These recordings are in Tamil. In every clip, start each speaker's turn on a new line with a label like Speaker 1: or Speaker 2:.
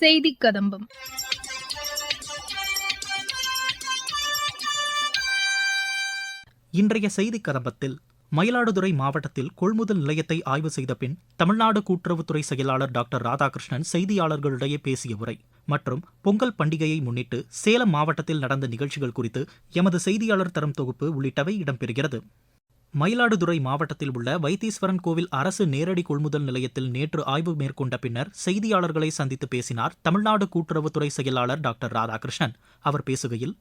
Speaker 1: செய்தி கதம்பம்.
Speaker 2: இன்றைய செய்தி கதம்பத்தில் மயிலாடுதுறை மாவட்டத்தில் கொள்முதல் நிலையத்தை ஆய்வு செய்த பின் தமிழ்நாடு கூட்டுறவுத்துறை செயலாளர் டாக்டர் ராதாகிருஷ்ணன் செய்தியாளர்களிடையே பேசிய உரை. மற்றும் பொங்கல் பண்டிகையை முன்னிட்டு சேலம் மாவட்டத்தில் நடந்த நிகழ்ச்சிகள் குறித்து எமது செய்தியாளர் தரும் தொகுப்பு உள்ளிட்டவை இடம்பெறுகிறது. மயிலாடுதுறை மாவட்டத்தில் உள்ள வைத்தீஸ்வரன் கோவில் அரசு நேரடி கொள்முதல் நிலையத்தில் நேற்று ஆய்வு மேற்கொண்ட பின்னர் செய்தியாளர்களை சந்தித்து பேசினார் தமிழ்நாடு கூட்டுறவுத்துறை செயலாளர் டாக்டர் ராதாகிருஷ்ணன். அவர் பேசுகையில்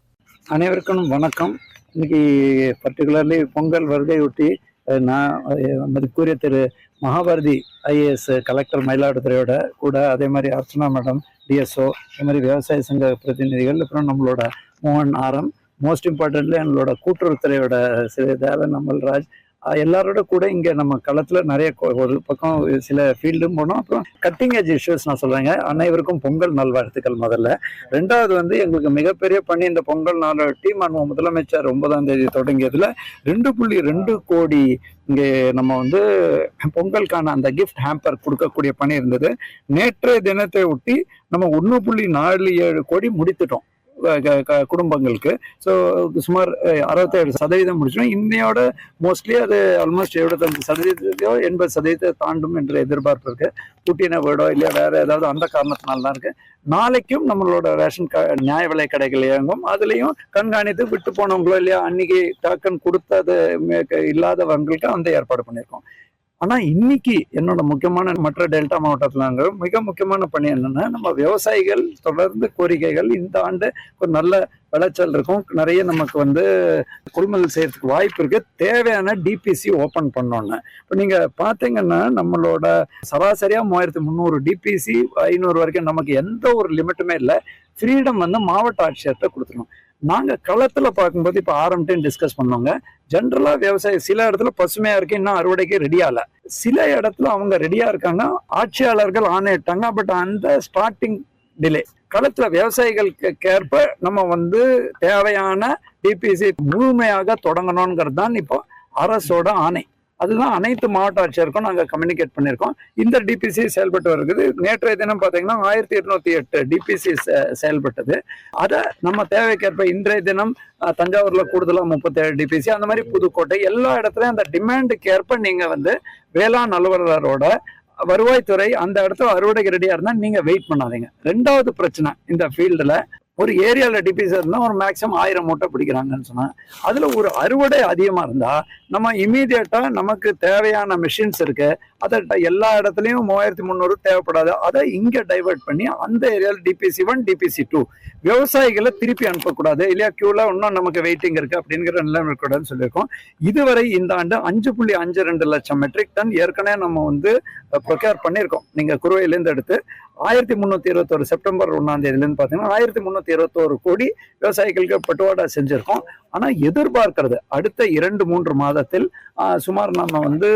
Speaker 3: அனைவருக்கும் வணக்கம். இன்னைக்கு பர்டிகுலர்லி பொங்கல் வருகையொட்டி நான் மதிப்புரிய திரு மகாபாரதி ஐஏஎஸ் கலெக்டர் மயிலாடுதுறையோட கூட அதே மாதிரி அர்ச்சனா மேடம் டிஎஸ்ஓ அதே மாதிரி விவசாய சங்க பிரதிநிதிகள் அப்புறம் நம்மளோட மோகன் ஆரம் மோஸ்ட் இம்பார்ட்டன்ட்லி எங்களோட கூட்டுறவுத்துறையோட சிறு தேவன் அமல்ராஜ் அஹ், எல்லாரோட கூட இங்கே நம்ம களத்தில் நிறைய ஒரு பக்கம் சில ஃபீல்டும் போனோம். அப்புறம் கட்டிங் ஏஜ் இஷ்யூஸ் நான் சொல்றேங்க. அனைவருக்கும் பொங்கல் நல்வாழ்த்துக்கள் முதல்ல. ரெண்டாவது வந்து எங்களுக்கு மிகப்பெரிய பணி இந்த பொங்கல் நாளொட்டி மாண்பு முதலமைச்சர் ஒன்பதாம் தேதி தொடங்கியதுல ரெண்டு புள்ளி ரெண்டு கோடி இங்கே நம்ம வந்து பொங்கலுக்கான அந்த கிஃப்ட் ஹேம்பர் கொடுக்கக்கூடிய பணி இருந்தது. நேற்றைய தினத்தை ஒட்டி நம்ம ஒன்று புள்ளி நாலு ஏழு கோடி முடித்துட்டோம். குடும்பங்களுக்கு. ஸோ சுமார் அறுபத்தேழு சதவீதம் முடிச்சிடும். இன்னையோட மோஸ்ட்லி அது ஆல்மோஸ்ட் எழுபத்தஞ்சு சதவீதத்தையோ எண்பது சதவீதத்தை தாண்டும் என்ற எதிர்பார்ப்பு இருக்கு. புட்டின வீடோ இல்லை வேற ஏதாவது அந்த காரணத்தினால தான் இருக்கு. நாளைக்கும் நம்மளோட ரேஷன் க நியாய விலை கடைகள் இயங்கும். அதுலேயும் கண்காணித்து விட்டு போனவங்களோ இல்லையா அன்னைக்கு டாக்கன் கொடுத்தது இல்லாதவங்களுக்கு அந்த ஏற்பாடு பண்ணியிருக்கோம். ஆனால் இன்னைக்கு என்னோட முக்கியமான மற்ற டெல்டா மாவட்டத்தில் மிக முக்கியமான பணி என்னன்னா நம்ம விவசாயிகள் தொடர்ந்து கோரிக்கைகள் இந்த ஆண்டு ஒரு நல்ல விளைச்சல் இருக்கும். நிறைய நமக்கு வந்து கொள்முதல் செய்யறதுக்கு வாய்ப்பு இருக்கு. தேவையான டிபிசி ஓப்பன் பண்ணோன்னு இப்போ நீங்க பாத்தீங்கன்னா நம்மளோட சராசரியா மூவாயிரத்தி முந்நூறு டிபிசி ஐநூறு வரைக்கும் நமக்கு எந்த ஒரு லிமிட்டுமே இல்லை. ஃப்ரீடம் வந்து மாவட்ட ஆட்சியர்கிட்ட கொடுத்துருவோம் நாங்கள் களத்தில் பார்க்கும்போது இப்போ ஆரம்பிட்டு டிஸ்கஸ் பண்ணோங்க. ஜென்ரலாக விவசாயம் சில இடத்துல பசுமையாக இருக்கு இன்னும் அறுவடைக்கு ரெடியாகல சில இடத்துல அவங்க ரெடியாக இருக்காங்க ஆட்சியாளர்கள் ஆணையிட்டாங்க பட் அந்த ஸ்டார்டிங் டிலே களத்தில் விவசாயிகளுக்கு ஏற்ப நம்ம வந்து தேவையான டிபிசி முழுமையாக தொடங்கணுங்கிறது தான் இப்போ அரசோட ஆணை. அதுதான் அனைத்து மாவட்ட ஆட்சியருக்கும் நாங்கள் கம்யூனிகேட் பண்ணியிருக்கோம். இந்த டிபிசி செயல்பட்டு வருகிறது. நேற்றைய தினம் பார்த்தீங்கன்னா ஆயிரத்தி எட்நூத்தி எட்டு டிபிசி செயல்பட்டது. அதை நம்ம தேவைக்கேற்ப இன்றைய தினம் தஞ்சாவூரில் தஞ்சாவூர்ல முப்பத்தேழு டிபிசி அந்த மாதிரி புதுக்கோட்டை எல்லா இடத்துலையும் அந்த டிமாண்டுக்கு ஏற்ப நீங்க வந்து வேளாண் அலுவலரோட வருவாய்த்துறை அந்த இடத்துல அறுவடைக்கு ரெடியாக இருந்தால் நீங்கள் வெயிட் பண்ணாதீங்க. ரெண்டாவது பிரச்சனை இந்த ஃபீல்டில் ஒரு ஏரியாவில் டிபிசி இருந்தால் ஒரு மேக்ஸிமம் ஆயிரம் மூட்டை பிடிக்கிறாங்கன்னு சொன்னால் அதில் ஒரு அறுவடை அதிகமாக இருந்தால் நம்ம இமீடியட்டாக நமக்கு தேவையான மிஷின்ஸ் இருக்கு. அதை எல்லா இடத்துலயும் மூவாயிரத்தி முந்நூறு தேவைப்படாது. அதை இங்கே டைவர்ட் பண்ணி அந்த ஏரியாவில் டிபிசி ஒன் டிபிசி டூ விவசாயிகளை திருப்பி அனுப்பக்கூடாது. இல்லையா க்யூவில் இன்னும் நமக்கு வெயிட்டிங் இருக்கு அப்படிங்கிற நிலைமை இருக்கக்கூடாதுன்னு சொல்லியிருக்கோம். இதுவரை இந்த ஆண்டு அஞ்சு புள்ளி அஞ்சு ரெண்டு லட்சம் மெட்ரிக் டன் ஏற்கனவே நம்ம வந்து ப்ரொக்யூர் பண்ணியிருக்கோம். நீங்கள் குருவையிலேருந்து எடுத்து ஆயிரத்தி முந்நூற்றி இருபத்தோரு செப்டம்பர் ஒன்றாம் தேதியிலேருந்து பார்த்தீங்கன்னா ஆயிரத்தி முந்நூற்றி இருபத்தோரு கோடி விவசாயிகளுக்கு பட்டுவாடா செஞ்சுருக்கோம். ஆனால் எதிர்பார்க்கறது அடுத்த இரண்டு மூன்று மாதத்தில் சுமார் நம்ம வந்து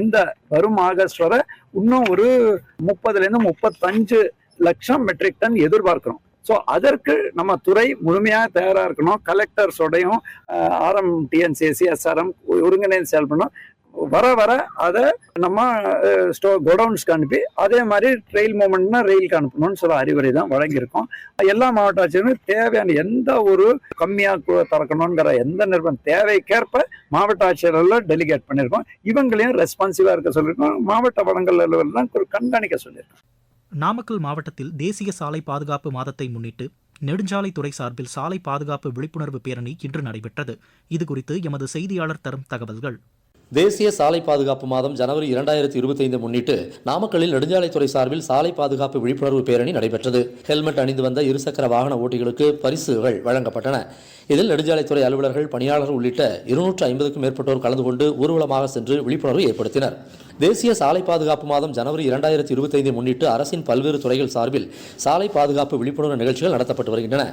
Speaker 3: இந்த வரும் ஆகஸ்ட் வரை இன்னும் ஒரு முப்பதுலேருந்து முப்பத்தஞ்சு லட்சம் மெட்ரிக் டன் எதிர்பார்க்கிறோம். ஸோ அதற்கு நம்ம துறை முழுமையாக தயாராக இருக்கணும். கலெக்டர்ஸோடையும் ஆர்எம் டிஎன்சிஎஸ்சி எஸ்ஆர்எம் ஒருங்கிணைந்து செயல்படணும். வர வர அதை நம்ம ஸ்டோ கோடவுன்ஸ்க்கு அனுப்பி அதே மாதிரி ரயில் மூமெண்ட்னா ரயிலுக்கு அனுப்பணும்னு சொல்ல அறிவுரை தான் வழங்கியிருக்கோம். எல்லா மாவட்ட ஆட்சியரும் தேவையான எந்த ஒரு கம்மியாக திறக்கணுங்கிற எந்த நிறுவனம் தேவைக்கேற்ப மாவட்ட ஆட்சியர்கள் டெலிகேட் பண்ணியிருக்கோம். இவங்களையும் ரெஸ்பான்சிவாக இருக்க சொல்லியிருக்கோம். மாவட்ட வளங்கள் ஒரு கண்காணிக்க சொல்லியிருக்கோம்.
Speaker 2: நாமக்கல் மாவட்டத்தில் தேசிய சாலை பாதுகாப்பு மாதத்தை முன்னிட்டு நெடுஞ்சாலைத்துறை சார்பில் சாலை பாதுகாப்பு விழிப்புணர்வு பேரணி இன்று நடைபெற்றது. இதுகுறித்து எமது செய்தியாளர் தரும் தகவல்கள்.
Speaker 4: தேசிய சாலை பாதுகாப்பு மாதம் ஜனவரி இரண்டாயிரத்தி இருபத்தைந்து முன்னிட்டு நாமக்கல்லில் நெடுஞ்சாலைத்துறை சார்பில் சாலை பாதுகாப்பு விழிப்புணர்வு பேரணி நடைபெற்றது. ஹெல்மெட் அணிந்து வந்த இருசக்கர வாகன ஓட்டிகளுக்கு பரிசுகள் வழங்கப்பட்டன. இதில் நெடுஞ்சாலைத்துறை அலுவலர்கள் பணியாளர்கள் உள்ளிட்ட இருநூற்று ஐம்பதுக்கும் மேற்பட்டோர் கலந்து கொண்டு ஊர்வலமாக சென்று விழிப்புணர்வு ஏற்படுத்தினர். தேசிய சாலை பாதுகாப்பு மாதம் ஜனவரி இரண்டாயிரத்தி இருபத்தைந்து முன்னிட்டு அரசின் பல்வேறு துறைகள் சார்பில் சாலை பாதுகாப்பு விழிப்புணர்வு நிகழ்ச்சிகள் நடத்தப்பட்டு வருகின்றன.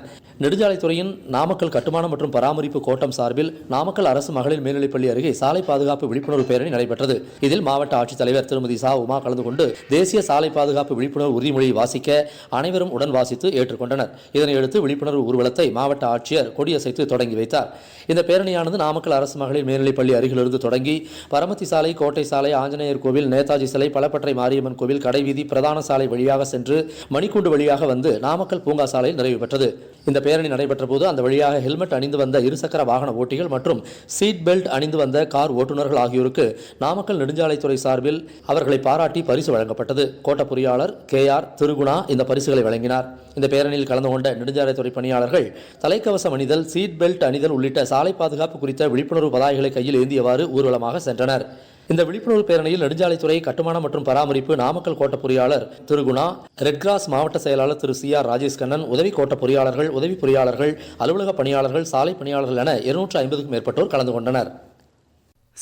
Speaker 4: நெடுஞ்சாலைத்துறையின் நாமக்கல் கட்டுமானம் மற்றும் பராமரிப்பு கோட்டம் சார்பில் நாமக்கல் அரசு மகளிர் மேல்நிலைப்பள்ளி அருகே சாலை பாதுகாப்பு விழிப்புணர்வு பேரணி நடைபெற்றது. இதில் மாவட்ட ஆட்சித்தலைவர் திருமதி சா. உமா கலந்து கொண்டு தேசிய சாலை பாதுகாப்பு விழிப்புணர்வு உறுதிமொழியை வாசிக்க அனைவரும் உடன் வாசித்து ஏற்றுக்கொண்டனர். இதனையடுத்து விழிப்புணர்வு ஊர்வலத்தை மாவட்ட ஆட்சியர் கொடியசைத்து தொடங்கி வைத்தார். இந்த பேரணியானது நாமக்கல் அரசு மகளிர் மேல்நிலைப்பள்ளி அருகிலிருந்து தொடங்கி பரமத்தி சாலை கோட்டை சாலை ஆஞ்சநேயர் கோவில் நேதாஜி சிலை பலப்பற்றை மாரியம்மன் கோவில் கடைவீதி பிரதான சாலை வழியாக சென்று மணிக்கூண்டு வழியாக வந்து நாமக்கல் பூங்கா சாலையில் நிறைவு பெற்றது. இந்த பேரணி நடைபெற்ற போது அந்த வழியாக ஹெல்மெட் அணிந்து வந்த இருசக்கர வாகன ஓட்டிகள் மற்றும் சீட் பெல்ட் அணிந்து வந்த கார் ஓட்டுநர்கள் ஆகியோருக்கு நாமக்கல் நெடுஞ்சாலைத்துறை சார்பில் அவர்களை பாராட்டி பரிசு வழங்கப்பட்டது. கோட்ட பொறியாளர் கே ஆர் திருகுணா இந்த பரிசுகளை வழங்கினார். இந்த பேரணியில் கலந்து கொண்ட நெடுஞ்சாலைத்துறை பணியாளர்கள் தலைக்கவசம் அணிதல் சீட் பெல்ட் அணிதல் உள்ளிட்ட சாலை பாதுகாப்பு குறித்த விழிப்புணர்வு பதாகைகளை கையில் ஏந்தியவாறு ஊர்வலமாக சென்றனர். இந்த விழிப்புணர்வு பேரணியில் நெடுஞ்சாலைத்துறை கட்டுமானம் மற்றும் பராமரிப்பு நாமக்கல் கோட்ட பொறியாளர் திரு குணா ரெட் கிராஸ் மாவட்ட செயலாளர் திரு சி ஆர் ராஜேஷ் கண்ணன் உதவி கோட்ட பொறியாளர்கள் உதவி பொறியாளர்கள் அலுவலக பணியாளர்கள் சாலை பணியாளர்கள் என இருநூற்று ஐம்பதுக்கும் மேற்பட்டோர் கலந்து கொண்டனர்.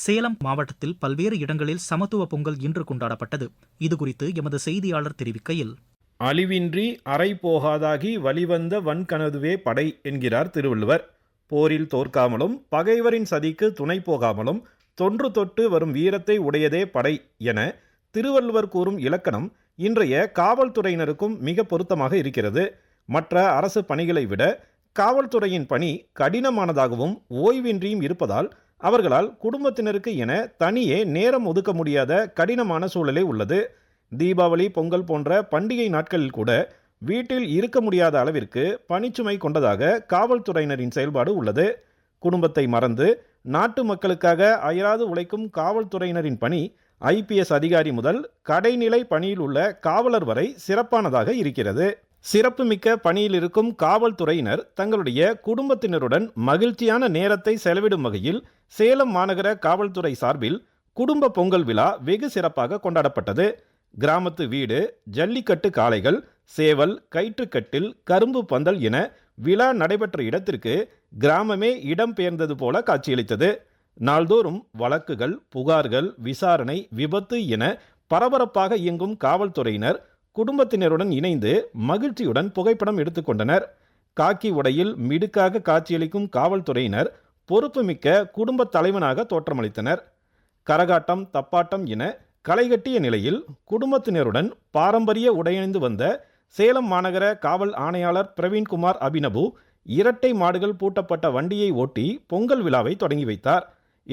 Speaker 2: சேலம் மாவட்டத்தில் பல்வேறு இடங்களில் சமத்துவ பொங்கல் இன்று கொண்டாடப்பட்டது. இதுகுறித்து எமது செய்தியாளர் தெரிவிக்கையில்
Speaker 1: அழிவின்றி அறை போகாதாகி வழிவந்த வன்கனதுவே படை என்கிறார் திருவள்ளுவர். போரில் தோற்காமலும் பகைவரின் சதிக்கு துணை போகாமலும் தொன்று தொட்டு வரும் வீரத்தை உடையதே படை என திருவள்ளுவர் கூறும் இலக்கணம் இன்றைய காவல்துறையினருக்கும் மிக பொருத்தமாக இருக்கிறது. மற்ற அரசு பணிகளை விட காவல்துறையின் பணி கடினமானதாகவும் ஓய்வின்றியும் இருப்பதால் அவர்களால் குடும்பத்தினருக்கு என தனியே நேரம் ஒதுக்க முடியாத கடினமான சூழலே உள்ளது. தீபாவளி பொங்கல் போன்ற பண்டிகை நாட்களில் கூட வீட்டில் இருக்க முடியாத அளவிற்கு பணிச்சுமை கொண்டதாக காவல்துறையினரின் செயல்பாடு உள்ளது. குடும்பத்தை மறந்து நாட்டு மக்களுக்காக அயராது உழைக்கும் காவல்துறையினரின் பணி ஐபிஎஸ் அதிகாரி முதல் கடைநிலை பணியில் உள்ள காவலர் வரை சிறப்பானதாக இருக்கிறது. சிறப்புமிக்க பணியில் இருக்கும் காவல்துறையினர் தங்களுடைய குடும்பத்தினருடன் மகிழ்ச்சியான நேரத்தை செலவிடும் வகையில் சேலம் மாநகர காவல்துறை சார்பில் குடும்ப பொங்கல் விழா வெகு சிறப்பாக கொண்டாடப்பட்டது. கிராமத்து வீடு ஜல்லிக்கட்டு காளைகள் சேவல் கயிற்றுக்கட்டில் கரும்பு பந்தல் என விழா நடைபெற்ற இடத்திற்கு கிராமமே இடம்பெயர்ந்தது போல காட்சியளித்தது. நாள்தோறும் வழக்குகள் புகார்கள் விசாரணை விபத்து என பரபரப்பாக இயங்கும் காவல்துறையினர் குடும்பத்தினருடன் இணைந்து மகிழ்ச்சியுடன் புகைப்படம் எடுத்துக்கொண்டனர் காக்கி உடையில் மிடுக்காக காட்சியளிக்கும் காவல்துறையினர் பொறுப்புமிக்க குடும்பத் தலைவனாக தோற்றமளித்தனர். கரகாட்டம் தப்பாட்டம் என களைகட்டிய நிலையில் குடும்பத்தினருடன் பாரம்பரிய உடையணிந்து வந்த சேலம் மாநகர காவல் ஆணையாளர் பிரவீன்குமார் அபினபு இரட்டை மாடுகள் பூட்டப்பட்ட வண்டியை ஓட்டி பொங்கல் விழாவை தொடங்கி வைத்தார்.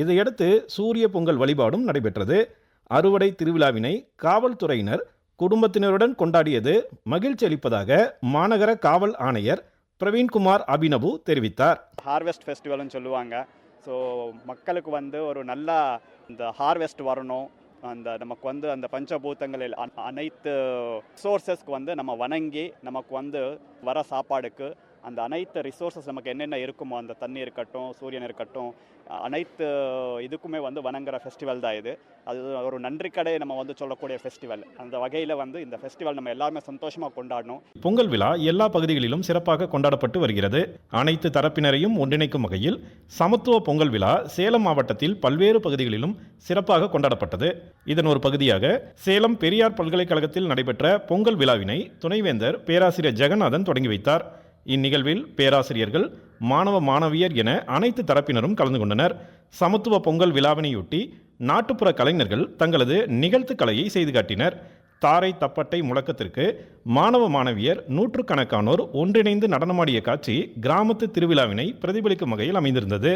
Speaker 1: இதையடுத்து சூரிய பொங்கல் வழிபாடும் நடைபெற்றது. அறுவடை திருவிழாவினை காவல்துறையினர் குடும்பத்தினருடன் கொண்டாடியது மகிழ்ச்சி அளிப்பதாக மாநகர காவல் ஆணையர் பிரவீன்குமார் அபினபு தெரிவித்தார்.
Speaker 5: ஹார்வெஸ்ட் ஃபெஸ்டிவல்னு சொல்லுவாங்க. ஸோ மக்களுக்கு வந்து ஒரு நல்ல இந்த ஹார்வெஸ்ட் வரணும். அந்த நமக்கு வந்து அந்த பஞ்சபூதங்களில் அனைத்து சோர்சஸ்க்கு வந்து நம்ம வணங்கி நமக்கு வந்து வர சாப்பாடுக்கு அந்த அனைத்து ரிசோர்ஸஸ் நமக்கு என்னென்ன இருக்குமோ அந்த தண்ணி இருக்கட்டும் சூரியன் இருக்கட்டும் அனைத்து இதுக்குமே வந்து வணங்குற ஃபெஸ்டிவல் தான் இது. அது ஒரு நன்றி கடை நம்ம வந்து சொல்லக்கூடிய ஃபெஸ்டிவல் அந்த வகையில் வந்து இந்த ஃபெஸ்டிவல் நம்ம எல்லாருமே சந்தோஷமாக கொண்டாடணும்.
Speaker 1: பொங்கல் விழா எல்லா பகுதிகளிலும் சிறப்பாக கொண்டாடப்பட்டு வருகிறது. அனைத்து தரப்பினரையும் ஒன்றிணைக்கும் வகையில் சமத்துவ பொங்கல் விழா சேலம் மாவட்டத்தில் பல்வேறு பகுதிகளிலும் சிறப்பாக கொண்டாடப்பட்டது. இதன் ஒரு பகுதியாக சேலம் பெரியார் பல்கலைக்கழகத்தில் நடைபெற்ற பொங்கல் விழாவினை துணைவேந்தர் பேராசிரியர் ஜெகநாதன் தொடங்கி வைத்தார். இந்நிகழ்வில் பேராசிரியர்கள் மாணவ மாணவியர் என அனைத்து தரப்பினரும் கலந்து கொண்டனர். சமத்துவ பொங்கல் விழாவினையொட்டி நாட்டுப்புற கலைஞர்கள் தங்களது நிகழ்த்து கலையை செய்து காட்டினர். தாரை தப்பட்டை முழக்கத்திற்கு மாணவ மாணவியர் நூற்றுக்கணக்கானோர் ஒன்றிணைந்து நடனமாடிய காட்சி கிராமத்து திருவிழாவினை பிரதிபலிக்கும் வகையில் அமைந்திருந்தது.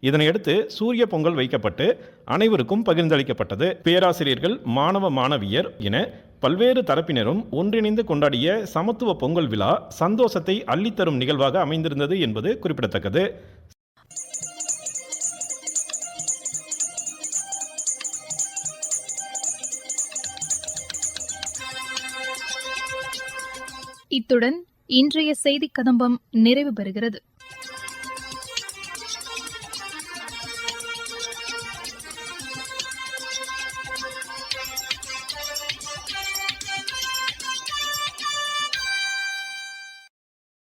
Speaker 1: இதனையடுத்து சூரிய பொங்கல் வைக்கப்பட்டு அனைவருக்கும் பகிர்ந்தளிக்கப்பட்டது. பேராசிரியர்கள் மாணவ மாணவியர் என பல்வேறு தரப்பினரும் ஒன்றிணைந்து கொண்டாடிய சமத்துவ பொங்கல் விழா சந்தோஷத்தை அள்ளித்தரும் நிகழ்வாக அமைந்திருந்தது என்பது குறிப்பிடத்தக்கது.
Speaker 6: இத்துடன் இன்றைய செய்திக் கதம்பம் நிறைவு பெறுகிறது.